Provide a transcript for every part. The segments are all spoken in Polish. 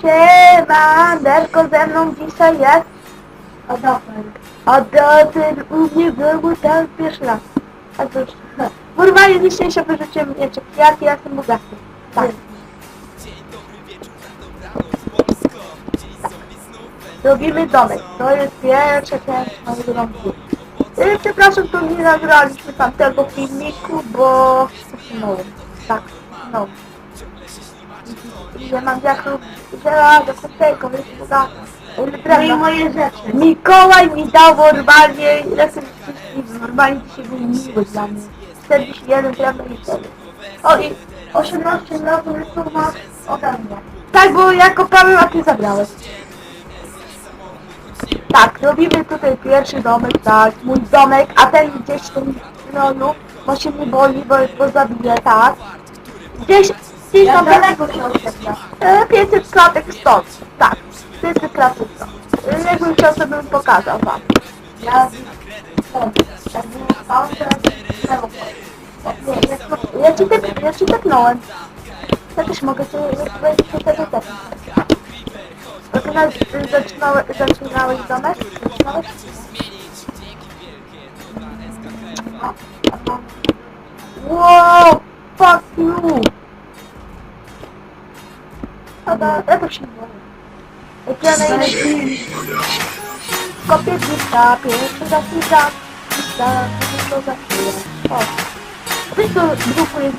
Siemanderko ze mną dzisiaj jest Adafel. Adafel u mnie był ten pierwszy raz. A to już... Normalnie dzisiejsze wyrzuciłem mieczek. Jak ja jestem bogaty. Tak. Robimy domek. To jest pierwsze piętro mojego domku. Y, Przepraszam, to nie nagraliśmy tamtego filmiku, bo przesunąłem. Tak, no. Ja mam diaksów żelaza, kostego, jest bogata. No i moje rzeczy. Mikołaj mi dał normalnie, ile sobie szczęśliwy, normalnie dzisiaj był miły dla mnie. 41 drewno i 4. O i 18 lat to masz ode mnie. tak, bo ja kopałem, a ty zabrałeś. Tak, robimy tutaj pierwszy domek, tak, mój domek, a ten gdzieś w tym rolu, bo się nie boi, bo, bo zabije, tak. Gdzieś, gdzieś Ja tam daleko się oświetla. E, 500 klatek stąd. Tak, 500 klatek stąd. E, Jakbym chciał, to bym pokazał wam. Ja stąd. Jak było spał, teraz lewo Nie, ja, ja, ci tep, ja ci tepnąłem. Ja też mogę cię ja ci tego tepnąć. Zaczynałeś domek? Zaczynałeś? Najlepiej kopię pierwszy raz pizza, pizza, to za chwilę. O, weź to grupu jest.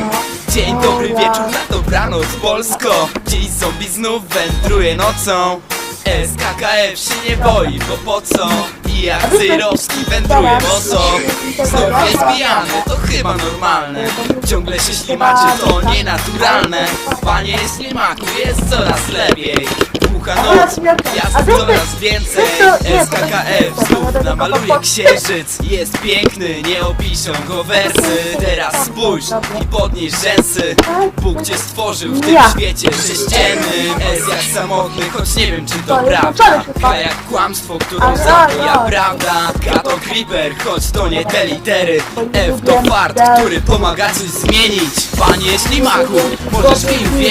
No. Dzień dobry wieczór na dobranoc Polsko Dziś zombie znów wędruje nocą SKKF się nie boi, bo po co? I jak Cyrowski wędruje boso Znów jest pijany, to chyba normalne. Ciągle się ślimaczy, to nienaturalne. Panie ślimaku, jest coraz lepiej Pucha noc, gwiazd coraz więcej SKKF znów namaluje księżyc. Jest piękny, nie opiszą go wersy. Teraz spójrz i podnieś rzęsy. Bóg cię stworzył w tym świecie. Sześciennym S jak samotny, choć nie wiem czy to prawda. K jak kłamstwo, którą zabija prawda. K to creeper, choć to nie te litery. F to fart, który pomaga coś zmienić. Panie ślimaku, możesz mi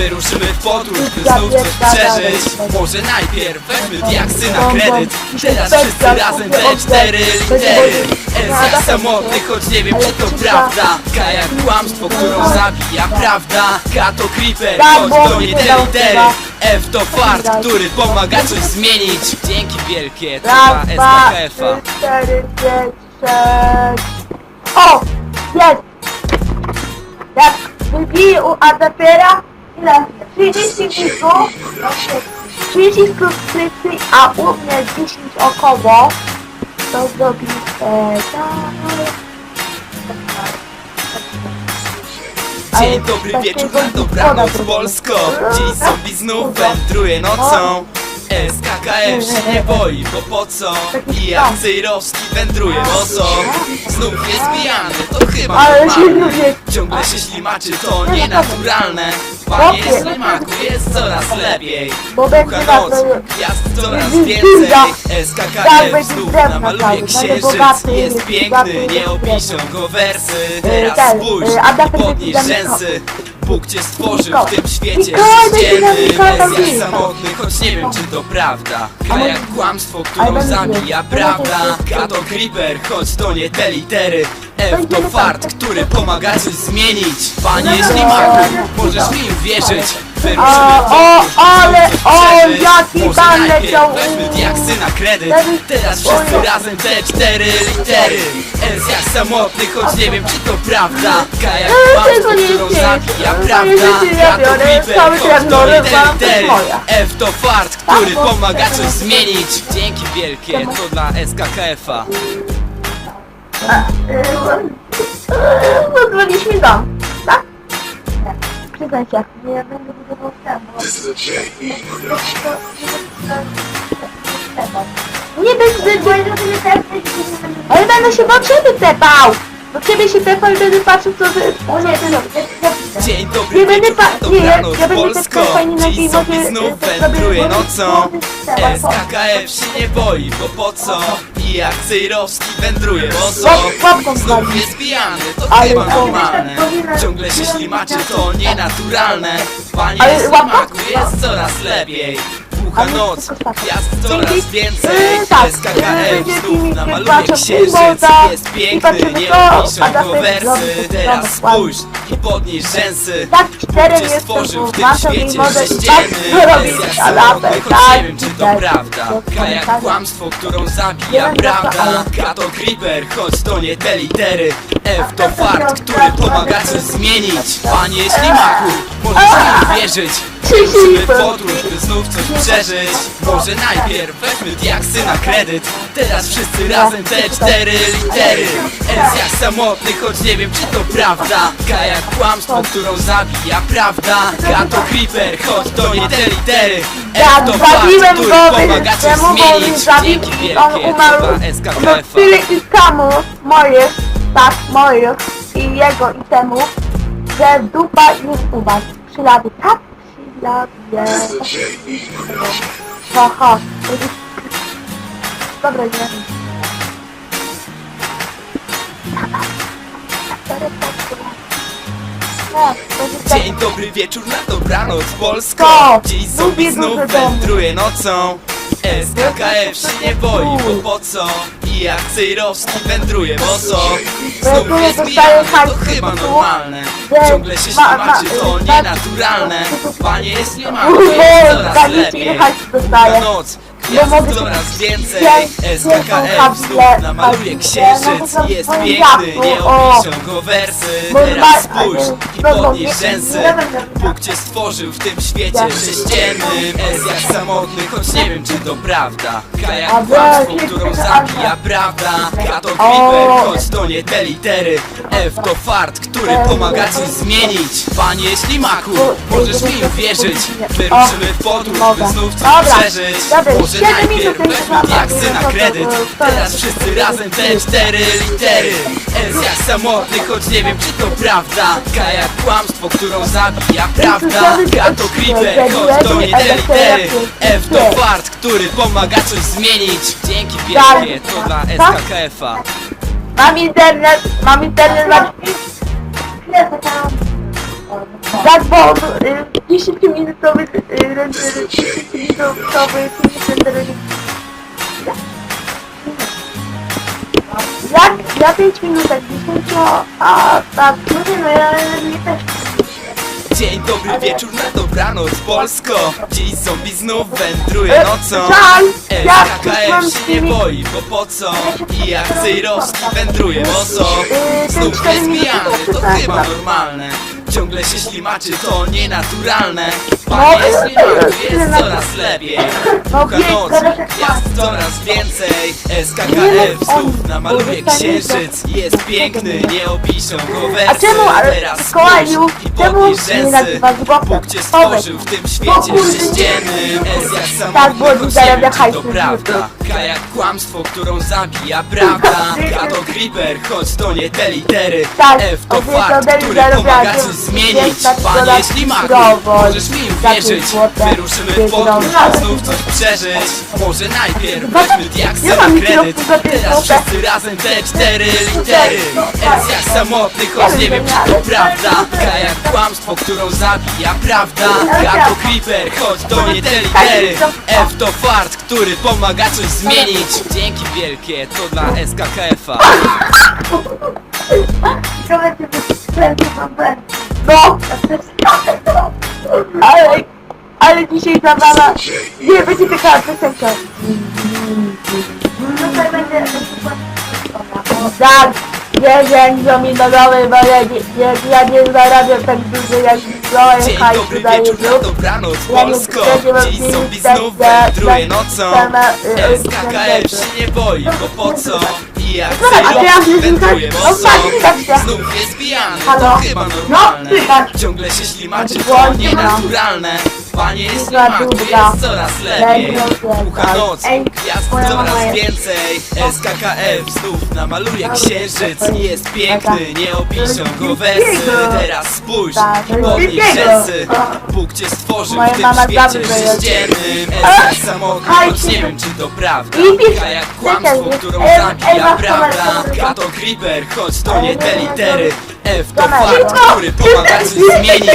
uwierzyć Wyruszymy w podróż, by znów coś przeżyć. Może najpierw weźmy diaksy na kredyt. Teraz wszyscy razem te cztery litery S jak samotny, choć nie wiem czy to prawda. K jak kłamstwo, którą zabija prawda. K to creeper, choć to nie te litery F to fart, który pomaga coś zmienić. Dzięki wielkie, to cztery, pięć, sześć. O! Jest! Jak wybije u Adapera, ile? 30 widzów, 30 subskrypcji, a u mnie 10 około, to zrobi e. Dzień dobry wieczór na dobranoc Polsko Dziś zombie znów wędruje nocą SKKF się nie boi, bo po co? I jak Cyrowski wędruje boso Znów jest pijany, to chyba normalne. Ciągle się ślimaczy, to nienaturalne. Panie ślimaku, jest coraz lepiej. Pucha noc, gwiazd coraz więcej. Tak, SKKF znów namaluje będę księżyc. Jest piękny, nie opiszą go wersy. E, Teraz spójrz e, i podnieś rzęsy Bóg cię stworzył w tym świecie jak wilka. samotny, choć nie wiem czy to prawda Ale- jak kłamstwo, którą zabija prawda K to creeper, choć to nie te litery F to tak. fart, który pomaga coś zmienić Panie No, no, ślimaku, no. możesz mi uwierzyć A, Wyruszymy o, ale, o, jaki Może najpierw leciał. Weźmy diaksy na kredyt Teraz wszyscy razem te cztery litery S jak samotny, choć nie wiem czy to prawda K jak No, tego nie którą zabija To prawda jest życie, ja K to biorę creeper, cały choć to jest litery moja. F to fart, który bo- pomaga coś zmienić Dzięki wielkie, to dla SKKF-a Pozwolisz mi dom, tak? Przyznaj się. Nie, ja będę budował ten, bo... Nie ciebie tepnąć, ale będę się do ciebie tepał! Do ciebie się i będę patrzył co wy... O nie, to nie, Dzień dobry Ja będę pa- nie, ja- ja będę tak fajnie na tej mocy, znów wędruje sobie nocą. SKKF się nie boi, bo po co? I jak Cejrowski wędruje łapką Znów jest pijany, to Ale chyba normalne. Ciągle się ślimaczy, to nienaturalne. Panie Ale? Slimaku jest coraz lepiej Ale noc, tak. gwiazd coraz więcej. Yy, tak, znów patrzę w księżyc Jest piękny, nie Agaty go wersy Teraz spójrz i podnieś rzęsy Tak, Cię jestem, stworzył w bo tym świecie i może tak sześcienny robić Jest jak kanapę, samotny, choć tak, nie wiem czy to tak, prawda. tak, tak. kłamstwo, którą zabija prawda. ale- K to creeper, choć to nie te litery. F to fart, który pomaga coś zmienić. Panie Ślimaku, możesz mi uwierzyć. W podróż, by znów coś przeżyć. Może najpierw weźmy diaksy na kredyt. Teraz wszyscy razem te cztery litery Jak samotny, choć nie wiem czy to prawda K jak kłamstwo, którą zabija prawda K to creeper, choć to nie te litery Ja zabiłem który go, pomaga coś temu go zmienić zabił Dzięki i on wielkie, umarł to dla no tyle i temu moich, tak, moich i jego i temu, że dupa już umarł. Ślady, tak, ślady. Aha. Dobra, nie. Dzień dobry wieczór na dobranoc Polsko. To, Dziś lubię znów wędruje nocą. SKKF się nie boi, bo po co? I jak Cejrowski wędruje boso. Znów jest dostaje pijany, to chyba normalne. Ciągle się ma- ma- ślimaczy, to nienaturalne. Panie Ślimaku, Uuu, jest coraz lepiej. Na noc, Bo gwiazd mogę coraz więcej piękną znów namaluje księżyc Jest piękny, nie opiszą go wersy. Teraz spójrz i podnieś nie- rzęsy. Bóg cię stworzył w tym świecie Ja. sześciennym S jak samotny, choć nie wiem czy to prawda. K jak kłamstwo, którą jeszcze prawda K to creeper, choć to nie te litery. F to fart, który pomaga coś zmienić. Panie Ślimaku, możesz mi to- uwierzyć. Wyruszymy w podróż, by znów coś Dobra, przeżyć. Dobra, Może siedem najpierw minut weźmy jeszcze diaksy mam, na to- to- kredyt. To- Teraz wszyscy razem te cztery litery. S jak samotny, choć nie wiem czy to prawda. K jak kłamstwo, którą zabija prawda. K to creeper, choć to nie te litery. F to fart, który pomaga coś zmienić. Dzięki wielkie, to dla SKKF-a Mam internet, mam internet na... Tak, bo y, 10-minutowy y, render, 10-minutowy film render... Jak, ja 5 minutek, 10, a tak, no nie no, ja nie też... Dzień dobry wieczór na dobranoc Polsko. Dziś zombie znów wędruje E, nocą. SKKF się nie boi, bo po co? I jak Cejrowski wędruje boso Yy, te Znów jest pijany, to tak, chyba tak. normalne. Ciągle się ślimaczy, to nienaturalne Panie Ślimaku, yy, jest na- coraz lepiej. No, wie- noc, gwiazd coraz więcej. SKKF znów bo namaluje dostanie księżyc. Jest piękny, nie opiszą go A wersy. Teraz spójrz i podnieś nie rzęsy Bóg cię stworzył w tym świecie kurde, sześciennym S jak Tak, samotny, choć nie wiem, czy to prawda. K jak kłamstwo, którą zabija prawda. K to creeper, choć to nie te litery. Tak, F to fakt, który pomaga coś zmienić. tak Panie dodatkowo Ślimaku, możesz mi złote Wyruszymy w podróż, znów coś przeżyć. Może najpierw weźmy diaksy ja na mam kredyt. Teraz wszyscy razem te cztery litery. S jak samotny, choć nie wiem czy to prawda. K jak kłamstwo, którą zabija prawda. K to creeper, choć to nie te litery. F to fart, który pomaga coś zmienić. Dzięki wielkie, to dla SKKF-a Trochę cię wykręcę, No! Ale, ale dzisiaj zabawa... Nie, będzie taka piosenka. Tutaj będzie... Tak, nie wiem, co mi dodały, bo ja nie, nie, ja nie zarabiam tak dużo jak Zoe Dzień hajsu dobry daje wieczór, na dobranoc Ja nie Polsko wam Dziś filmić zombie tak znów za- wędruje za- nocą sama, y, SKKF się nie boi, bo po co? I Dobra, a teraz nie wędruje słychać? No tak, słychać się. Znów jest pijany, Halo? to chyba No, normalne słychać. Ciągle się ślimaczy, to Włączę, no. nienaturalne Panie jest Długa, jest coraz lepiej. Lepiej, Pucha noc, Ej, gwiazd moja coraz jest- więcej. SKKF znów namaluje księżyc. Jest piękny, nie opiszą go wersy. Teraz spójrz, Tak, podnij pięknego. rzęsy Bóg cię stworzył Moja w tym mama świecie zawsze jest-! SS samotny, Aj, choć nie wiem czy to prawda. I pisz- Taka jak kłamstwo, którą zabija prawda. Tomasz- K to creeper, choć to nie nie, te nie, litery. F to Tomasz, fakt, który pomaga coś zmienić